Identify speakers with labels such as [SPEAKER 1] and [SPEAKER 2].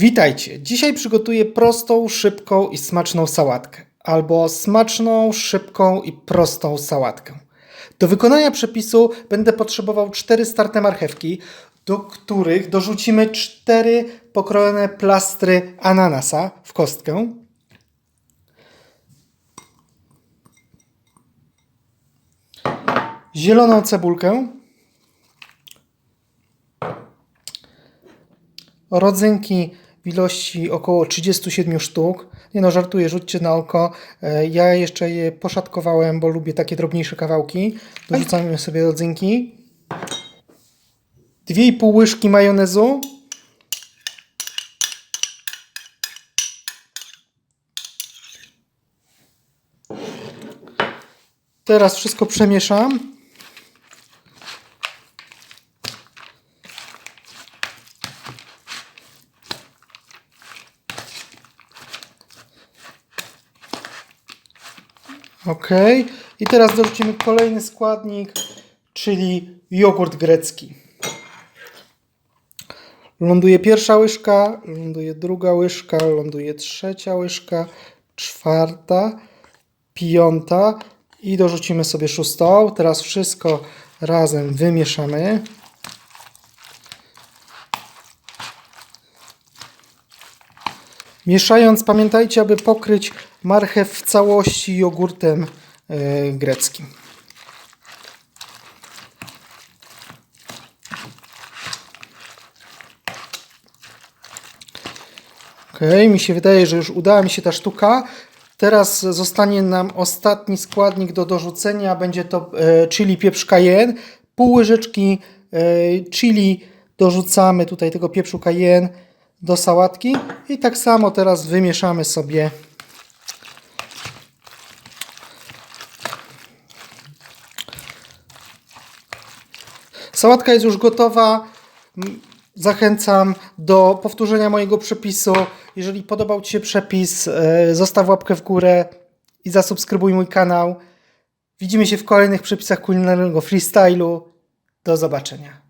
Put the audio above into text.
[SPEAKER 1] Witajcie! Dzisiaj przygotuję prostą, szybką i smaczną sałatkę. Albo smaczną, szybką i prostą sałatkę. Do wykonania przepisu będę potrzebował 4 starte marchewki, do których dorzucimy 4 pokrojone plastry ananasa w kostkę. Zieloną cebulkę, rodzynki ilości około 37 sztuk. Nie no, żartuję, rzućcie na oko. E, Ja jeszcze je poszatkowałem, bo lubię takie drobniejsze kawałki. Dorzucamy sobie rodzynki. 2,5 łyżki majonezu. Teraz wszystko przemieszam. Ok. I teraz dorzucimy kolejny składnik, czyli jogurt grecki. Ląduje pierwsza łyżka, ląduje druga łyżka, ląduje trzecia łyżka, czwarta, piąta i dorzucimy sobie szóstą. Teraz wszystko razem wymieszamy. Mieszając, pamiętajcie, aby pokryć marchew w całości jogurtem e, greckim. Ok, mi się wydaje, że już udała mi się ta sztuka. Teraz zostanie nam ostatni składnik do dorzucenia. Będzie to e, chili pieprz cayenne. Pół łyżeczki e, chili dorzucamy tutaj tego pieprzu cayenne do sałatki. I tak samo teraz wymieszamy sobie Sałatka jest już gotowa. Zachęcam do powtórzenia mojego przepisu. Jeżeli podobał Ci się przepis, e, zostaw łapkę w górę i zasubskrybuj mój kanał. Widzimy się w kolejnych przepisach kulinarnego freestylu. Do zobaczenia.